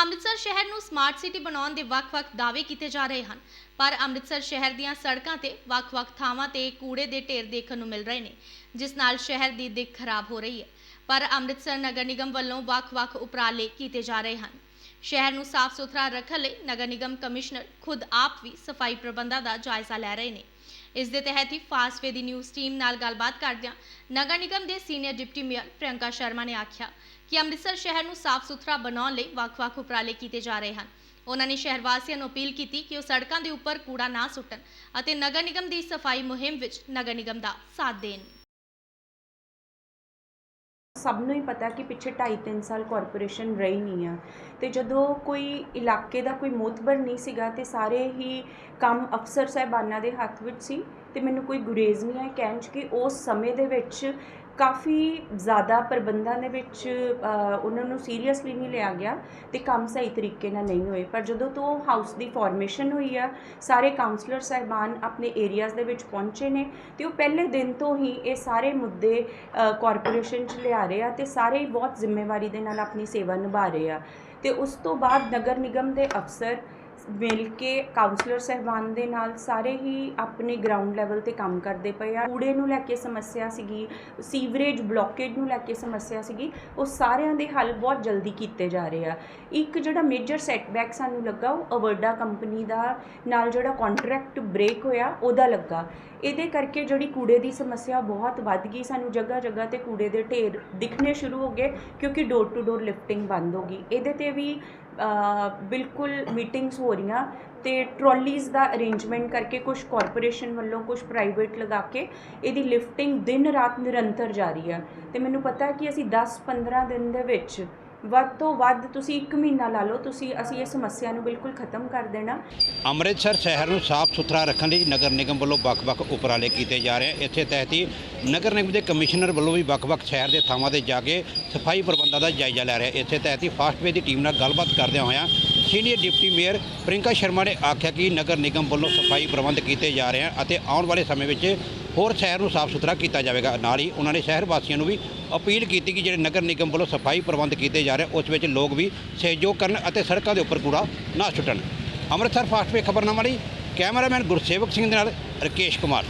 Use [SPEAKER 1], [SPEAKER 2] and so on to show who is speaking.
[SPEAKER 1] ਅੰਮ੍ਰਿਤਸਰ ਸ਼ਹਿਰ ਨੂੰ smart city ਬਣਾਉਣ ਦੇ ਵੱਖ-ਵੱਖ ਦਾਅਵੇ ਕੀਤੇ ਜਾ ਰਹੇ ਹਨ। ਪਰ ਅੰਮ੍ਰਿਤਸਰ ਸ਼ਹਿਰ ਦੀਆਂ ਸੜਕਾਂ ਤੇ ਵੱਖ-ਵੱਖ ਥਾਵਾਂ ਤੇ ਕੂੜੇ ਦੇ ਢੇਰ ਦੇਖਣ ਨੂੰ ਮਿਲ ਰਹੇ ਨੇ, ਜਿਸ ਨਾਲ ਸ਼ਹਿਰ ਦੀ ਦਿੱਖ ਖਰਾਬ ਹੋ ਰਹੀ ਹੈ। ਪਰ ਅੰਮ੍ਰਿਤਸਰ ਨਗਰ ਨਿਗਮ ਵੱਲੋਂ ਵੱਖ-ਵੱਖ ਉਪਰਾਲੇ ਕੀਤੇ ਜਾ ਰਹੇ ਹਨ। ਸ਼ਹਿਰ ਨੂੰ ਸਾਫ਼ ਸੁਥਰਾ ਰੱਖਣ ਲਈ ਨਗਰ ਨਿਗਮ ਕਮਿਸ਼ਨਰ ਖੁਦ ਆਪ ਵੀ ਸਫ਼ਾਈ ਪ੍ਰਬੰਧਾਂ ਦਾ ਜਾਇਜ਼ਾ ਲੈ ਰਹੇ ਨੇ। ਇਸ ਦੇ ਤਹਿਤ ਹੀ ਫਾਸਟਵੇ ਦੀ ਨਿਊਜ਼ ਟੀਮ ਨਾਲ ਗੱਲਬਾਤ ਕਰਦਿਆਂ ਨਗਰ ਨਿਗਮ ਦੇ senior deputy mayor Priyanka Sharma ਨੇ ਆਖਿਆ ਕਿ ਅੰਮ੍ਰਿਤਸਰ ਸ਼ਹਿਰ ਨੂੰ ਸਾਫ਼ ਸੁਥਰਾ ਬਣਾਉਣ ਲਈ ਵੱਖ-ਵੱਖ ਉਪਰਾਲੇ ਕੀਤੇ ਜਾ ਰਹੇ ਹਨ। ਉਹਨਾਂ ਨੇ ਸ਼ਹਿਰ ਵਾਸੀਆਂ ਨੂੰ ਅਪੀਲ ਕੀਤੀ ਕਿ ਉਹ ਸੜਕਾਂ ਦੇ ਉੱਪਰ ਕੂੜਾ ਨਾ ਸੁੱਟਣ ਅਤੇ ਨਗਰ ਨਿਗਮ ਦੀ ਸਫ਼ਾਈ ਮੁਹਿੰਮ ਵਿੱਚ ਨਗਰ ਨਿਗਮ ਦਾ ਸਾਥ ਦੇਣ।
[SPEAKER 2] ਸਭ ਨੂੰ ਹੀ ਪਤਾ ਕਿ ਪਿੱਛੇ 2.5-3 ਸਾਲ ਕਾਰਪੋਰੇਸ਼ਨ ਰਹੀ ਨਹੀਂ ਆ। ਅਤੇ ਜਦੋਂ ਕੋਈ ਇਲਾਕੇ ਦਾ ਕੋਈ ਮੋਤਬਰ ਨਹੀਂ ਸੀਗਾ ਤੇ ਸਾਰੇ ਹੀ ਕੰਮ ਅਫਸਰ ਸਾਹਿਬਾਨਾਂ ਦੇ ਹੱਥ ਵਿੱਚ ਸੀ ਅਤੇ ਮੈਨੂੰ ਕੋਈ ਗੁਰੇਜ਼ ਨਹੀਂ ਹੈ ਕਹਿਣ 'ਚ ਕਿ ਉਸ ਸਮੇਂ ਦੇ ਵਿੱਚ ਕਾਫੀ ਜ਼ਿਆਦਾ ਪ੍ਰਬੰਧਾਂ ਦੇ ਵਿੱਚ ਉਹਨਾਂ ਨੂੰ ਸੀਰੀਅਸਲੀ ਨਹੀਂ ਲਿਆ ਗਿਆ ਅਤੇ ਕੰਮ ਸਹੀ ਤਰੀਕੇ ਨਾਲ ਨਹੀਂ ਹੋਏ। ਪਰ ਜਦੋਂ ਤੋਂ ਹਾਊਸ ਦੀ ਫਾਰਮੇਸ਼ਨ ਹੋਈ ਆ, ਸਾਰੇ ਕਾਉਂਸਲਰ ਸਾਹਿਬਾਨ ਆਪਣੇ ਏਰੀਆਜ਼ ਦੇ ਵਿੱਚ ਪਹੁੰਚੇ ਨੇ ਅਤੇ ਉਹ ਪਹਿਲੇ ਦਿਨ ਤੋਂ ਹੀ ਇਹ ਸਾਰੇ ਮੁੱਦੇ ਕਾਰਪੋਰੇਸ਼ਨ 'ਚ ਲਿਆ ਰਹੇ ਆ ਤੇ ਸਾਰੇ ਹੀ ਬਹੁਤ ਜ਼ਿੰਮੇਵਾਰੀ ਦੇ ਨਾਲ ਆਪਣੀ ਸੇਵਾ ਨਿਭਾ ਰਹੇ ਆ। ਤੇ ਉਸ ਤੋਂ ਬਾਅਦ ਨਗਰ ਨਿਗਮ ਦੇ ਅਫਸਰ ਮਿਲ ਕੇ ਕਾਉਂਸਲਰ ਸਹਿਬਾਨ ਦੇ ਨਾਲ ਸਾਰੇ ਹੀ ਆਪਣੇ ਗਰਾਊਂਡ ਲੈਵਲ ਤੇ ਕੰਮ ਕਰਦੇ ਪਏ ਆ। ਕੂੜੇ ਨੂੰ ਲੈ ਕੇ ਸਮੱਸਿਆ ਸੀਗੀ, ਸੀਵਰੇਜ ਬਲੌਕੇਜ ਨੂੰ ਲੈ ਕੇ ਸਮੱਸਿਆ ਸੀਗੀ, ਉਹ ਸਾਰਿਆਂ ਦੇ ਹੱਲ ਬਹੁਤ ਜਲਦੀ ਕੀਤੇ ਜਾ ਰਹੇ ਆ। ਇੱਕ ਜਿਹੜਾ ਮੇਜਰ ਸੈਟਬੈਕ ਸਾਨੂੰ ਲੱਗਾ, ਉਹ ਅਵਰਡਾ ਕੰਪਨੀ ਦਾ ਨਾਲ ਜਿਹੜਾ ਕੰਟਰੈਕਟ ਬ੍ਰੇਕ ਹੋਇਆ, ਉਹਦਾ ਲੱਗਾ। ਇਹਦੇ ਕਰਕੇ ਜਿਹੜੀ ਕੂੜੇ ਦੀ ਸਮੱਸਿਆ ਬਹੁਤ ਵੱਧ ਗਈ। ਸਾਨੂੰ ਜਗ੍ਹਾ ਜਗ੍ਹਾ ਤੇ ਕੂੜੇ ਦੇ ਢੇਰ ਦਿਖਣੇ ਸ਼ੁਰੂ ਹੋ ਗਏ, ਕਿਉਂਕਿ ਡੋਰ ਟੂ ਡੋਰ ਲਿਫਟਿੰਗ ਬੰਦ ਹੋ ਗਈ। ਇਹਦੇ ਤੇ ਵੀ ਬਿਲਕੁਲ ਮੀਟਿੰਗਸ ਹੋ ਰਹੀਆਂ ਤੇ ਟਰਾਲੀਜ਼ ਦਾ ਅਰੇਂਜਮੈਂਟ ਕਰਕੇ ਕੁਝ ਕਾਰਪੋਰੇਸ਼ਨ ਵੱਲੋਂ ਕੁਝ ਪ੍ਰਾਈਵੇਟ ਲਗਾ ਕੇ ਇਹਦੀ ਲਿਫਟਿੰਗ ਦਿਨ ਰਾਤ ਨਿਰੰਤਰ ਜਾਰੀ ਹੈ ਤੇ ਮੈਨੂੰ ਪਤਾ ਹੈ ਕਿ ਅਸੀਂ 10-15 ਦਿਨ ਦੇ ਵਿੱਚ ਵੱਧ ਤੋਂ ਵੱਧ ਤੁਸੀਂ 1 ਮਹੀਨਾ ਲਾ ਲਓ, ਤੁਸੀਂ, ਅਸੀਂ ਇਹ ਸਮੱਸਿਆ ਨੂੰ ਬਿਲਕੁਲ ਖਤਮ ਕਰ ਦੇਣਾ।
[SPEAKER 3] ਅੰਮ੍ਰਿਤਸਰ ਸ਼ਹਿਰ ਨੂੰ ਸਾਫ਼ ਸੁਥਰਾ ਰੱਖਣ ਲਈ ਨਗਰ ਨਿਗਮ ਵੱਲੋਂ ਵੱਖ-ਵੱਖ ਉਪਰਾਲੇ ਕੀਤੇ ਜਾ ਰਹੇ ਹਨ। ਇੱਥੇ ਤਹਿਤ ਹੀ ਨਗਰ ਨਿਗਮ ਦੇ ਕਮਿਸ਼ਨਰ ਵੱਲੋਂ ਵੀ ਵੱਖ-ਵੱਖ ਸ਼ਹਿਰ ਦੇ ਥਾਵਾਂ ਤੇ ਜਾ ਕੇ ਸਫ਼ਾਈ ਪ੍ਰਬੰਧਾਂ ਦਾ ਜਾਇਜ਼ਾ ਲੈ ਰਿਹਾ ਇੱਥੇ ਤਹਿਤ ਹੀ ਫਾਸਟਵੇ ਦੀ ਟੀਮ ਨਾਲ ਗੱਲਬਾਤ ਕਰਦਿਆਂ ਹੋਇਆਂ senior deputy mayor Priyanka Sharma ਨੇ ਆਖਿਆ ਕਿ ਨਗਰ ਨਿਗਮ ਵੱਲੋਂ ਸਫ਼ਾਈ ਪ੍ਰਬੰਧ ਕੀਤੇ ਜਾ ਰਹੇ ਹਨ ਅਤੇ ਆਉਣ ਵਾਲੇ ਸਮੇਂ ਵਿੱਚ ਹੋਰ ਸ਼ਹਿਰ ਨੂੰ ਸਾਫ਼ ਸੁਥਰਾ ਕੀਤਾ ਜਾਵੇਗਾ। ਨਾਲ ਹੀ ਉਹਨਾਂ ਨੇ ਸ਼ਹਿਰ ਵਾਸੀਆਂ ਨੂੰ ਵੀ ਅਪੀਲ ਕੀਤੀ ਕਿ ਜਿਹੜੇ ਨਗਰ ਨਿਗਮ ਵੱਲੋਂ ਸਫ਼ਾਈ ਪ੍ਰਬੰਧ ਕੀਤੇ ਜਾ ਰਹੇ, ਉਸ ਵਿੱਚ ਲੋਕ ਵੀ ਸਹਿਯੋਗ ਕਰਨ ਅਤੇ ਸੜਕਾਂ ਦੇ ਉੱਪਰ ਕੂੜਾ ਨਾ ਸੁੱਟਣ। ਅੰਮ੍ਰਿਤਸਰ ਫਾਸਟਵੇ ਖਬਰਨਾਮਾ ਲਈ ਕੈਮਰਾਮੈਨ ਗੁਰਸੇਵਕ ਸਿੰਘ ਦੇ ਨਾਲ ਰਕੇਸ਼ ਕੁਮਾਰ।